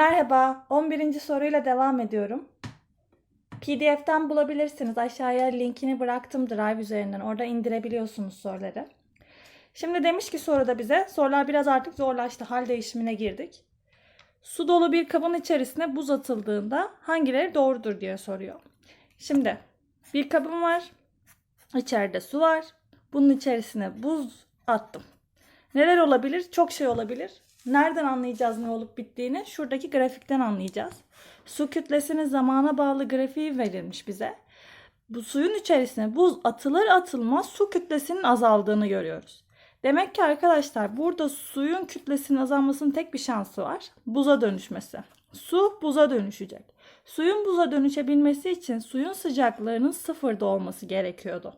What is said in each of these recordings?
Merhaba, 11. soruyla devam ediyorum. PDF'ten bulabilirsiniz. Aşağıya linkini bıraktım Drive üzerinden. Orada indirebiliyorsunuz soruları. Şimdi demiş ki soruda bize, sorular biraz artık zorlaştı. Hal değişimine girdik. Su dolu bir kabın içerisine buz atıldığında hangileri doğrudur diye soruyor. Şimdi bir kabım var. İçeride su var. Bunun içerisine buz attım. Neler olabilir? Çok şey olabilir. Nereden anlayacağız ne olup bittiğini? Şuradaki grafikten anlayacağız. Su kütlesinin zamana bağlı grafiği verilmiş bize. Bu suyun içerisine buz atılır atılmaz su kütlesinin azaldığını görüyoruz. Demek ki arkadaşlar burada suyun kütlesinin azalmasının tek bir şansı var. Buza dönüşmesi. Su buza dönüşecek. Suyun buza dönüşebilmesi için suyun sıcaklığının sıfırda olması gerekiyordu.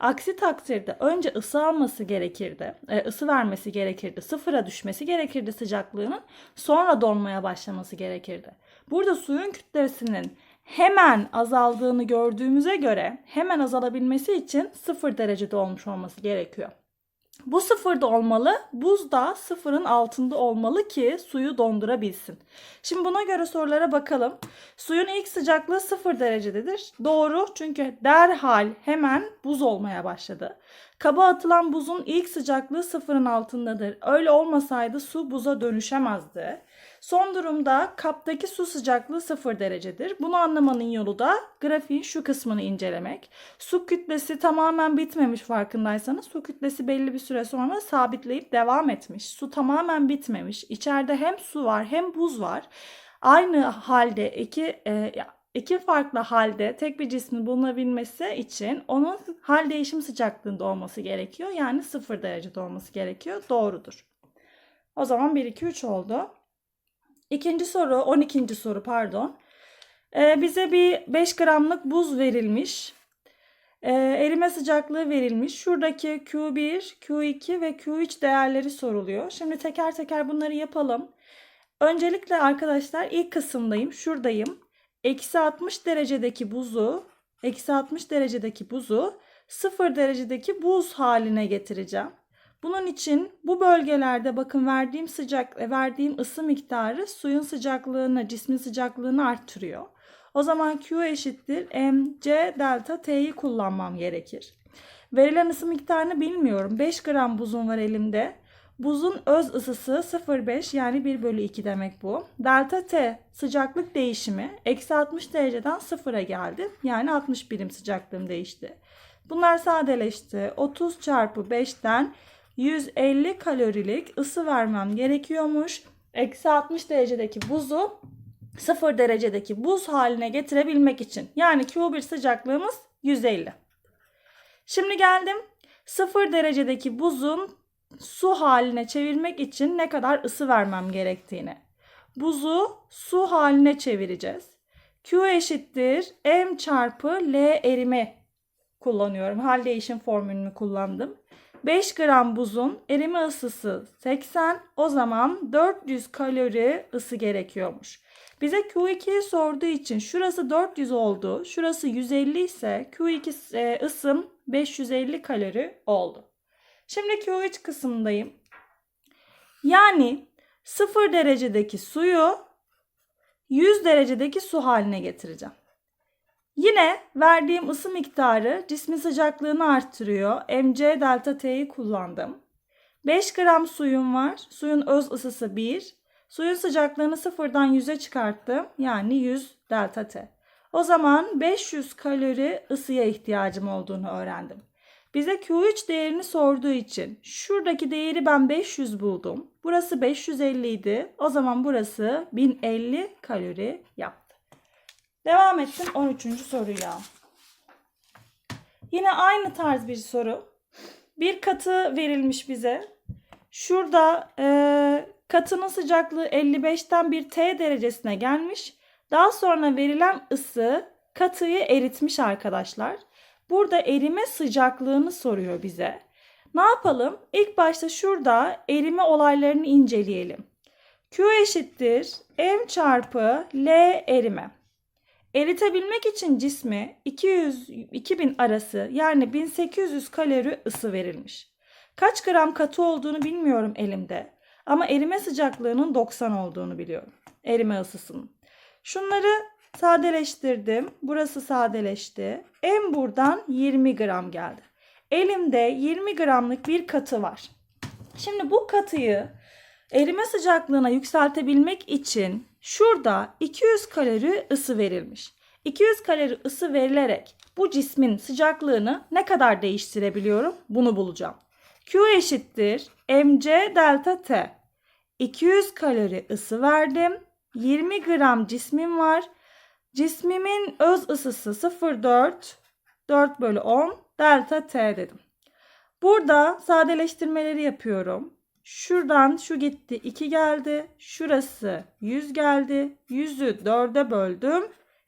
Aksi takdirde önce ısı alması gerekirdi, e, ısı vermesi gerekirdi, sıfıra düşmesi gerekirdi sıcaklığının, sonra donmaya başlaması gerekirdi. Burada suyun kütlesinin hemen azaldığını gördüğümüze göre hemen azalabilmesi için sıfır derecede olmuş olması gerekiyor. Bu sıfırda olmalı, buz da sıfırın altında olmalı ki suyu dondurabilsin. Şimdi buna göre sorulara bakalım. Suyun ilk sıcaklığı sıfır derecededir. Doğru çünkü derhal hemen buz olmaya başladı. Kaba atılan buzun ilk sıcaklığı sıfırın altındadır. Öyle olmasaydı su buza dönüşemezdi. Son durumda kaptaki su sıcaklığı 0 derecedir. Bunu anlamanın yolu da grafiğin şu kısmını incelemek. Su kütlesi tamamen bitmemiş farkındaysanız su kütlesi belli bir süre sonra sabitleyip devam etmiş. Su tamamen bitmemiş. İçeride hem su var hem buz var. Aynı halde iki e, iki farklı halde tek bir cismin bulunabilmesi için onun hal değişim sıcaklığında olması gerekiyor. Yani 0 derecede olması gerekiyor. Doğrudur. O zaman 1 2 3 oldu. İkinci soru, 12. soru pardon. Ee, bize bir 5 gramlık buz verilmiş. Ee, erime sıcaklığı verilmiş. Şuradaki Q1, Q2 ve Q3 değerleri soruluyor. Şimdi teker teker bunları yapalım. Öncelikle arkadaşlar ilk kısımdayım. Şuradayım. Eksi 60 derecedeki buzu, eksi 60 derecedeki buzu 0 derecedeki buz haline getireceğim. Bunun için bu bölgelerde bakın verdiğim sıcak e, verdiğim ısı miktarı suyun sıcaklığını, cismin sıcaklığını arttırıyor. O zaman Q eşittir mc delta T'yi kullanmam gerekir. Verilen ısı miktarını bilmiyorum. 5 gram buzum var elimde. Buzun öz ısısı 0,5 yani 1 bölü 2 demek bu. Delta T sıcaklık değişimi eksi 60 dereceden 0'a geldi. Yani 60 birim sıcaklığım değişti. Bunlar sadeleşti. 30 çarpı 5'ten 150 kalorilik ısı vermem gerekiyormuş. Eksi 60 derecedeki buzu 0 derecedeki buz haline getirebilmek için. Yani Q1 sıcaklığımız 150. Şimdi geldim 0 derecedeki buzun su haline çevirmek için ne kadar ısı vermem gerektiğini. Buzu su haline çevireceğiz. Q eşittir M çarpı L erime kullanıyorum. Hal değişim formülünü kullandım. 5 gram buzun erime ısısı 80 o zaman 400 kalori ısı gerekiyormuş. Bize Q2'yi sorduğu için şurası 400 oldu. Şurası 150 ise Q2 e, ısım 550 kalori oldu. Şimdi Q3 kısmındayım. Yani 0 derecedeki suyu 100 derecedeki su haline getireceğim. Yine verdiğim ısı miktarı cismin sıcaklığını arttırıyor. mc delta T'yi kullandım. 5 gram suyum var. Suyun öz ısısı 1. Suyun sıcaklığını sıfırdan 100'e çıkarttım. Yani 100 delta T. O zaman 500 kalori ısıya ihtiyacım olduğunu öğrendim. Bize Q3 değerini sorduğu için şuradaki değeri ben 500 buldum. Burası 550 idi. O zaman burası 1050 kalori yaptı. Devam ettim 13. soruyla. Yine aynı tarz bir soru. Bir katı verilmiş bize. Şurada e, katının sıcaklığı 55'ten bir T derecesine gelmiş. Daha sonra verilen ısı katıyı eritmiş arkadaşlar. Burada erime sıcaklığını soruyor bize. Ne yapalım? İlk başta şurada erime olaylarını inceleyelim. Q eşittir M çarpı L erime. Eritebilmek için cismi 200 2000 arası yani 1800 kalori ısı verilmiş. Kaç gram katı olduğunu bilmiyorum elimde ama erime sıcaklığının 90 olduğunu biliyorum. erime ısısının. Şunları sadeleştirdim. Burası sadeleşti. En buradan 20 gram geldi. Elimde 20 gramlık bir katı var. Şimdi bu katıyı erime sıcaklığına yükseltebilmek için şurada 200 kalori ısı verilmiş. 200 kalori ısı verilerek bu cismin sıcaklığını ne kadar değiştirebiliyorum? Bunu bulacağım. Q eşittir mc delta t. 200 kalori ısı verdim. 20 gram cismim var. Cismimin öz ısısı 0,4 4 bölü 10 delta t dedim. Burada sadeleştirmeleri yapıyorum. Şuradan şu gitti 2 geldi. Şurası 100 geldi. 100'ü 4'e böldüm.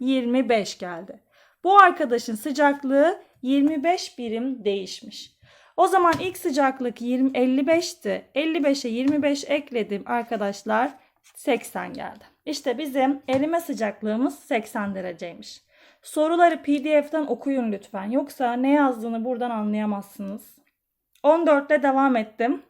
25 geldi. Bu arkadaşın sıcaklığı 25 birim değişmiş. O zaman ilk sıcaklık 20, 55'ti. 55'e 25 ekledim arkadaşlar. 80 geldi. İşte bizim erime sıcaklığımız 80 dereceymiş. Soruları pdf'den okuyun lütfen. Yoksa ne yazdığını buradan anlayamazsınız. 14 ile devam ettim.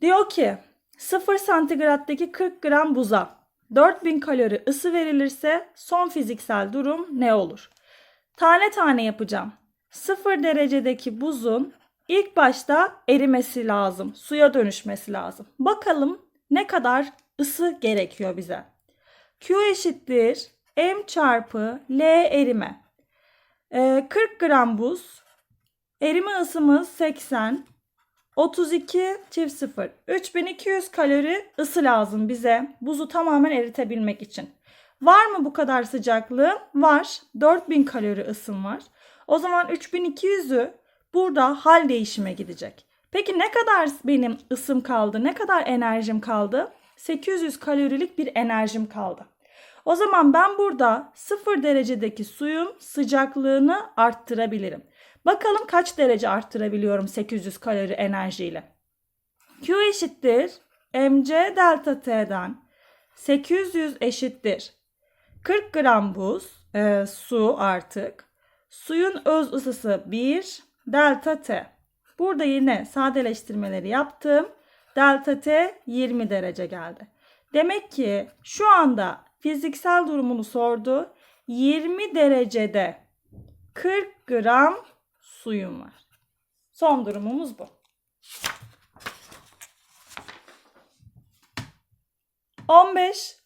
Diyor ki 0 santigraddaki 40 gram buza 4000 kalori ısı verilirse son fiziksel durum ne olur? Tane tane yapacağım. 0 derecedeki buzun ilk başta erimesi lazım. Suya dönüşmesi lazım. Bakalım ne kadar ısı gerekiyor bize. Q eşittir M çarpı L erime. Ee, 40 gram buz. Erime ısımız 80. 32 çift 0. 3200 kalori ısı lazım bize buzu tamamen eritebilmek için. Var mı bu kadar sıcaklığı? Var. 4000 kalori ısım var. O zaman 3200'ü burada hal değişime gidecek. Peki ne kadar benim ısım kaldı? Ne kadar enerjim kaldı? 800 kalorilik bir enerjim kaldı. O zaman ben burada 0 derecedeki suyun sıcaklığını arttırabilirim. Bakalım kaç derece arttırabiliyorum 800 kalori enerjiyle. Q eşittir mc delta t'den 800 eşittir 40 gram buz e, su artık. Suyun öz ısısı 1 delta t. Burada yine sadeleştirmeleri yaptım. Delta t 20 derece geldi. Demek ki şu anda fiziksel durumunu sordu. 20 derecede 40 gram suyum var. Son durumumuz bu. 15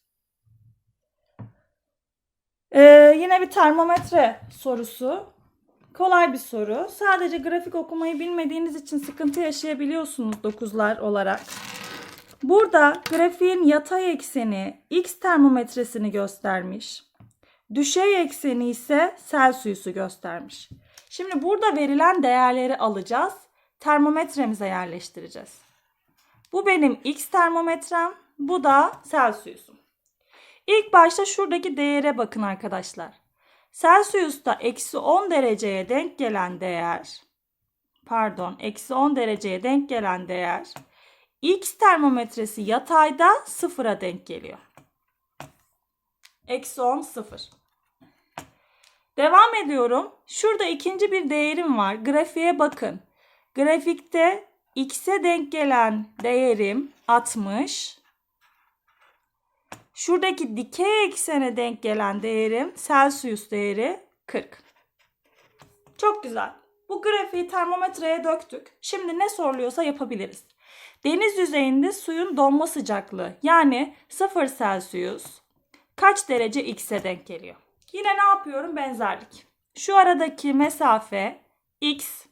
ee, yine bir termometre sorusu. Kolay bir soru. Sadece grafik okumayı bilmediğiniz için sıkıntı yaşayabiliyorsunuz 9'lar olarak. Burada grafiğin yatay ekseni x termometresini göstermiş. Düşey ekseni ise Celsius'u göstermiş. Şimdi burada verilen değerleri alacağız. Termometremize yerleştireceğiz. Bu benim x termometrem. Bu da Celsius'um. İlk başta şuradaki değere bakın arkadaşlar. Celsius'ta eksi 10 dereceye denk gelen değer pardon eksi 10 dereceye denk gelen değer X termometresi yatayda sıfıra denk geliyor. Eksi 10 sıfır. Devam ediyorum. Şurada ikinci bir değerim var. Grafiğe bakın. Grafikte X'e denk gelen değerim 60. Şuradaki dikey eksene denk gelen değerim Celsius değeri 40. Çok güzel. Bu grafiği termometreye döktük. Şimdi ne soruluyorsa yapabiliriz. Deniz yüzeyinde suyun donma sıcaklığı yani 0 Celsius kaç derece X'e denk geliyor? Yine ne yapıyorum? Benzerlik. Şu aradaki mesafe X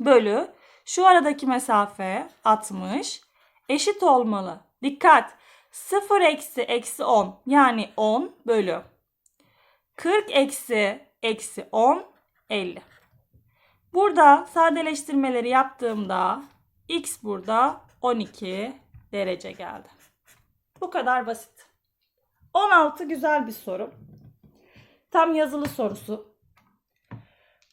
bölü şu aradaki mesafe 60 eşit olmalı. Dikkat! 0 eksi eksi 10 yani 10 bölü 40 eksi eksi 10 50. Burada sadeleştirmeleri yaptığımda x burada 12 derece geldi. Bu kadar basit. 16 güzel bir soru. Tam yazılı sorusu.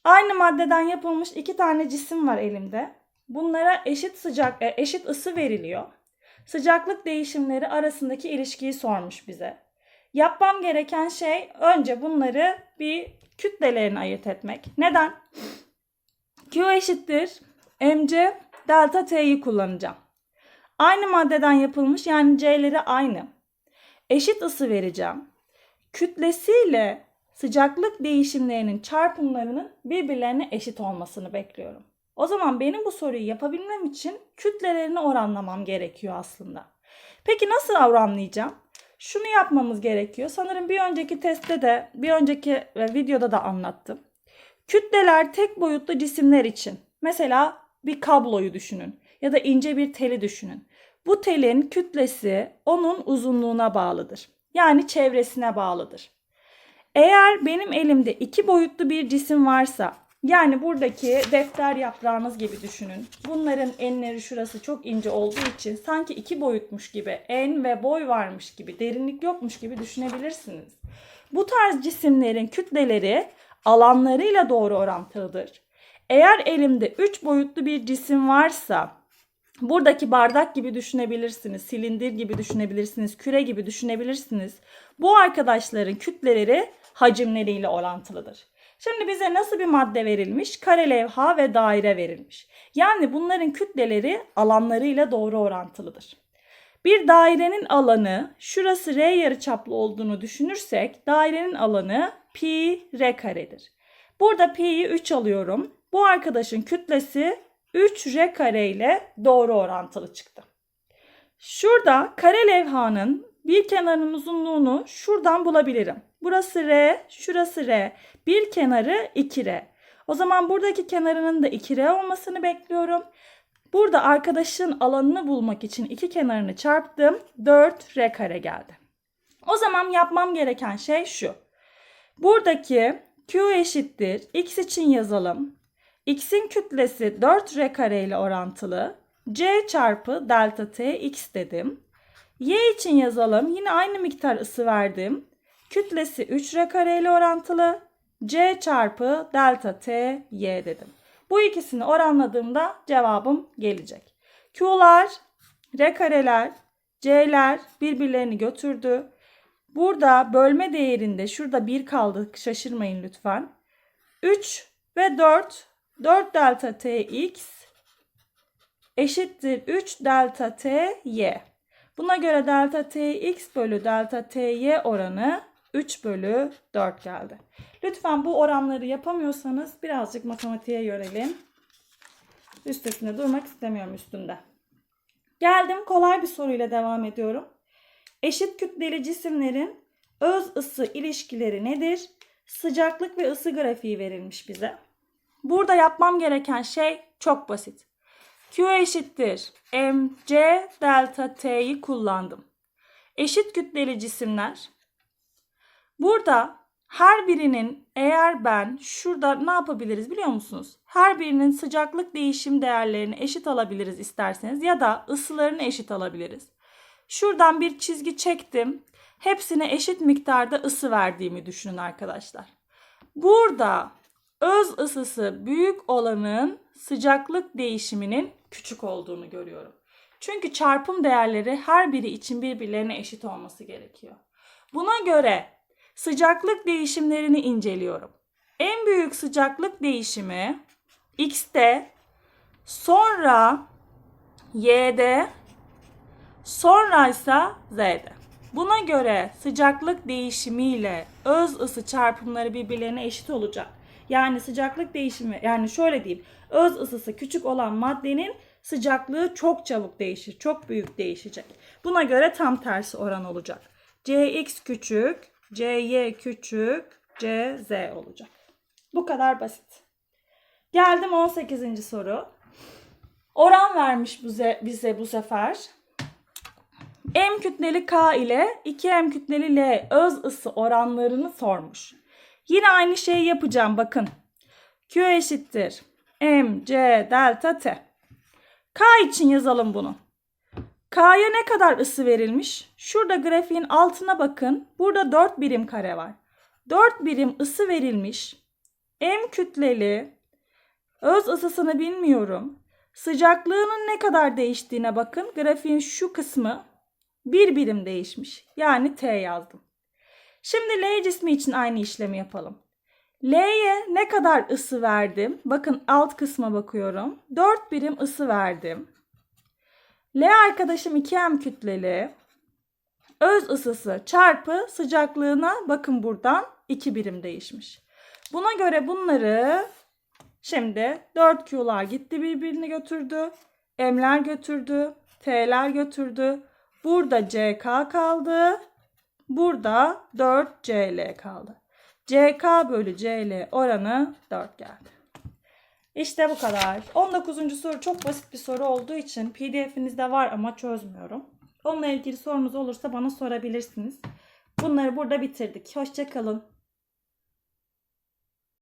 Aynı maddeden yapılmış iki tane cisim var elimde. Bunlara eşit sıcak e, eşit ısı veriliyor. Sıcaklık değişimleri arasındaki ilişkiyi sormuş bize. Yapmam gereken şey önce bunları bir kütlelerini ayırt etmek. Neden? Q eşittir mc delta t'yi kullanacağım. Aynı maddeden yapılmış yani C'leri aynı. Eşit ısı vereceğim. Kütlesiyle sıcaklık değişimlerinin çarpımlarının birbirlerine eşit olmasını bekliyorum. O zaman benim bu soruyu yapabilmem için kütlelerini oranlamam gerekiyor aslında. Peki nasıl oranlayacağım? Şunu yapmamız gerekiyor. Sanırım bir önceki testte de, bir önceki e, videoda da anlattım. Kütleler tek boyutlu cisimler için. Mesela bir kabloyu düşünün ya da ince bir teli düşünün. Bu telin kütlesi onun uzunluğuna bağlıdır. Yani çevresine bağlıdır. Eğer benim elimde iki boyutlu bir cisim varsa yani buradaki defter yaprağınız gibi düşünün. Bunların enleri şurası çok ince olduğu için sanki iki boyutmuş gibi en ve boy varmış gibi derinlik yokmuş gibi düşünebilirsiniz. Bu tarz cisimlerin kütleleri alanlarıyla doğru orantılıdır. Eğer elimde 3 boyutlu bir cisim varsa buradaki bardak gibi düşünebilirsiniz, silindir gibi düşünebilirsiniz, küre gibi düşünebilirsiniz. Bu arkadaşların kütleleri hacimleriyle orantılıdır. Şimdi bize nasıl bir madde verilmiş? Kare levha ve daire verilmiş. Yani bunların kütleleri alanlarıyla doğru orantılıdır. Bir dairenin alanı şurası r yarıçaplı olduğunu düşünürsek dairenin alanı pi r karedir. Burada pi'yi 3 alıyorum. Bu arkadaşın kütlesi 3 r kare ile doğru orantılı çıktı. Şurada kare levhanın bir kenarının uzunluğunu şuradan bulabilirim. Burası R, şurası R. Bir kenarı 2R. O zaman buradaki kenarının da 2R olmasını bekliyorum. Burada arkadaşın alanını bulmak için iki kenarını çarptım. 4R kare geldi. O zaman yapmam gereken şey şu. Buradaki Q eşittir. X için yazalım. X'in kütlesi 4R kare ile orantılı. C çarpı delta T X dedim. Y için yazalım. Yine aynı miktar ısı verdim. Kütlesi 3R kare ile orantılı. C çarpı delta T Y dedim. Bu ikisini oranladığımda cevabım gelecek. Q'lar, R kareler, C'ler birbirlerini götürdü. Burada bölme değerinde şurada 1 kaldı şaşırmayın lütfen. 3 ve 4 4 delta t x eşittir 3 delta t y. Buna göre delta t x bölü delta t y oranı 3 bölü 4 geldi. Lütfen bu oranları yapamıyorsanız birazcık matematiğe yönelim. Üstesinde durmak istemiyorum üstünde. Geldim kolay bir soruyla devam ediyorum. Eşit kütleli cisimlerin öz ısı ilişkileri nedir? Sıcaklık ve ısı grafiği verilmiş bize. Burada yapmam gereken şey çok basit. Q eşittir mc delta t'yi kullandım. Eşit kütleli cisimler. Burada her birinin eğer ben şurada ne yapabiliriz biliyor musunuz? Her birinin sıcaklık değişim değerlerini eşit alabiliriz isterseniz ya da ısılarını eşit alabiliriz. Şuradan bir çizgi çektim. Hepsine eşit miktarda ısı verdiğimi düşünün arkadaşlar. Burada öz ısısı büyük olanın sıcaklık değişiminin küçük olduğunu görüyorum. Çünkü çarpım değerleri her biri için birbirlerine eşit olması gerekiyor. Buna göre sıcaklık değişimlerini inceliyorum. En büyük sıcaklık değişimi X'te, sonra Y'de, sonra ise Z'de. Buna göre sıcaklık değişimiyle öz ısı çarpımları birbirlerine eşit olacak. Yani sıcaklık değişimi yani şöyle diyeyim. Öz ısısı küçük olan maddenin sıcaklığı çok çabuk değişir. Çok büyük değişecek. Buna göre tam tersi oran olacak. Cx küçük, Cy küçük, Cz olacak. Bu kadar basit. Geldim 18. soru. Oran vermiş bize, bize bu sefer. M kütleli K ile 2M kütleli L öz ısı oranlarını sormuş. Yine aynı şeyi yapacağım bakın. Q eşittir. M, C, delta T. K için yazalım bunu. K'ya ne kadar ısı verilmiş? Şurada grafiğin altına bakın. Burada 4 birim kare var. 4 birim ısı verilmiş. M kütleli öz ısısını bilmiyorum. Sıcaklığının ne kadar değiştiğine bakın. Grafiğin şu kısmı bir birim değişmiş. Yani T yazdım. Şimdi L cismi için aynı işlemi yapalım. L'ye ne kadar ısı verdim? Bakın alt kısma bakıyorum. 4 birim ısı verdim. L arkadaşım 2M kütleli. Öz ısısı çarpı sıcaklığına bakın buradan 2 birim değişmiş. Buna göre bunları şimdi 4Q'lar gitti birbirini götürdü. M'ler götürdü. T'ler götürdü. Burada CK kaldı. Burada 4CL kaldı. CK bölü CL oranı 4 geldi. İşte bu kadar. 19. soru çok basit bir soru olduğu için pdf'inizde var ama çözmüyorum. Onunla ilgili sorunuz olursa bana sorabilirsiniz. Bunları burada bitirdik. Hoşçakalın.